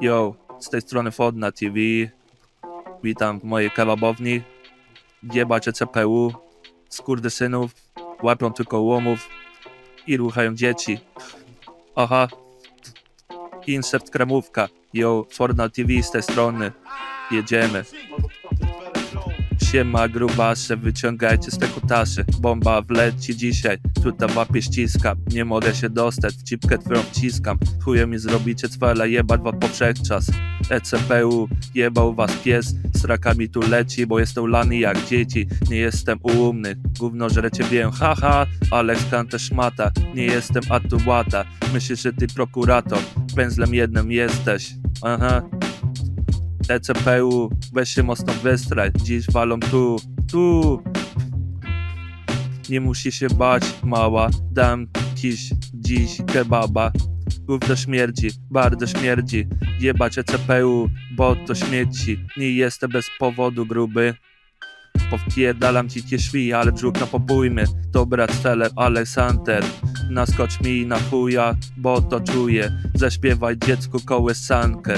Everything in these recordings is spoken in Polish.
Yo, z tej strony Fodna TV. Witam w mojej kebabowni. Jebacie CPU. Skurwysynów. Łapią tylko łomów. I ruchają dzieci. Aha. Insert kremówka. Yo, Fodna TV z tej strony. Jedziemy. Siema grubasze, wyciągajcie z te kutaszy Bomba wleci dzisiaj, tutaj łapie ściska. Nie mogę się dostać, w cipkę twoją wciskam. Chuje mi zrobicie cwele, jebać was po wszechczas ECPU, jebał was pies Strakami tu leci, bo jestem lany jak dzieci. Nie jestem umny, gówno żrecie wiem Haha, Alex Kante szmata Nie jestem atułata Myślisz, że ty prokurator Pędzlem jednym jesteś. Aha, ECPU, weź się mocno wystrać, dziś walą tu, tu. Nie musi się bać, mała, dam dziś, dziś kebaba. Gówno śmierdzi, bardzo śmierdzi, jebać ECPU, bo to śmieci. Nie jestem bez powodu gruby. Powpierdalam ci tie szwi, ale brzuch na pobójmy. Dobra cele, Aleksander. Naskocz mi na chuja, bo to czuję. Zaśpiewaj dziecku kołysankę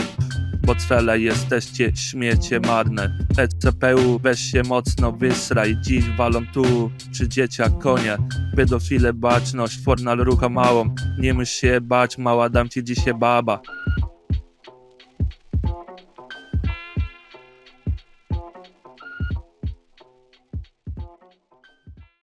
bo cele jesteście śmiecie marne. ECPU weź się mocno wysraj, dziś walą tu przy dzieciach konia. Pedofile baczność, fornal rucha małą, nie musisz się bać, mała dam ci dzisiaj baba.